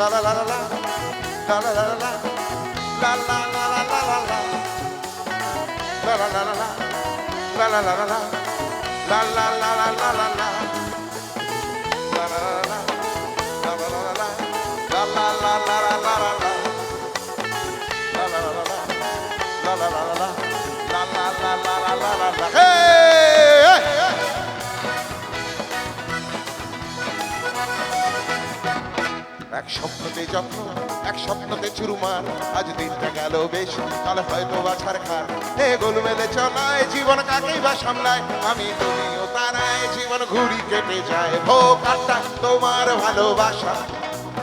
La la la la la. La la la la la. La la la la la la la. La la la la la. La la la la la. La la la la la la la. স্বপ্নতে যত্ন, এক স্বপ্নতে চুরুমার। আজ দিনটা গেল বেশ, কাল হয়তো বাছার খার হে গোলমেলে চলায়, জীবন কাকেই বা সামলায়? আমি তুমিও তারায়, জীবন ঘুরি কেটে যায়। ভো কাটটা, তোমার ভালোবাসা।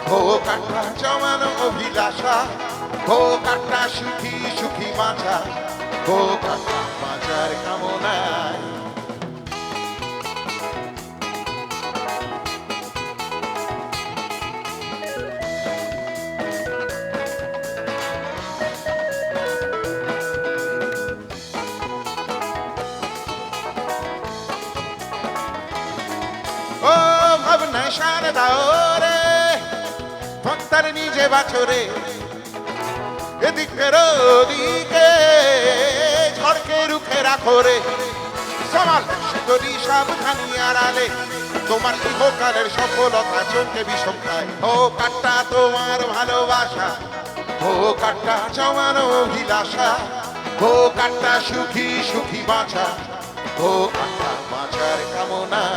ভো কাটটা, জমানো অভিলাষা। ভো কাটটা, সুখী সুখী মাছা ভো কাটটা বাঁচার কামনায় সারে দাও ভক্তার নিজে বাছরে ওদিকে ঝড়কে রুখে রাখো রে। সমাল সাবধানি আড়ালে, তোমার ইহকালের সফলতা চোখে বিষম ও কাটটা তোমার ভালোবাসা, ও কাটটা জমানো অভিলাষা, ও কাটটা সুখী সুখী বাঁচা ও কাটটা বাঁচার কামনায়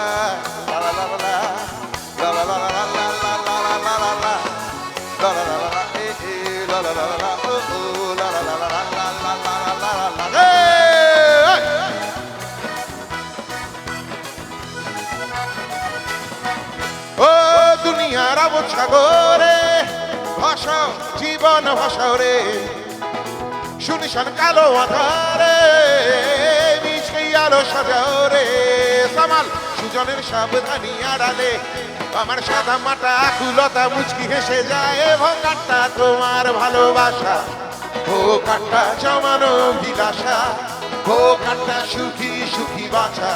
অবসাগরে ভাষা জীবন ভাষারে শুনিশন কালো আধারে মিশে আলো সাজাও রে। সামাল সুজনের সাবধানী আড়ালে, আমার সাদা মাটা কুলতা মুচকি হেসে যায়। ভঙ্গাটা তোমার ভালোবাসা ও কাটটা জমানো বিলাসা ও কাটটা সুখী সুখী বাছা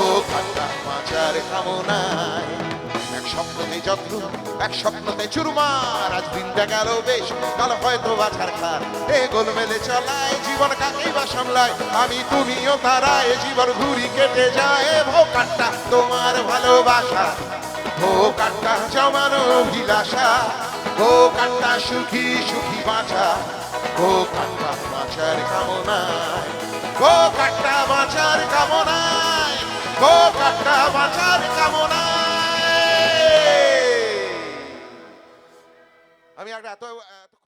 ও কাটটা বাঁচার কামনায়। স্বপ্নতে যত্ন, এক স্বপ্নতে চুরমার, আজ দিনটা গেল বেশ, কাল হয়তো এ জীবন বা সামলায়? আমি তুমিও তারায় জীবন ঘুরি কেটে যায়। ভো তোমার ভালোবাসা। ভো জমানো বিলাসা ভো সুখী সুখী বাঁচা ভো কাটটা বাঁচার কামনায়। ভো কাটটা বাঁচার কামনায়। ভো কাটটা বাঁচার কামনায়। a, a,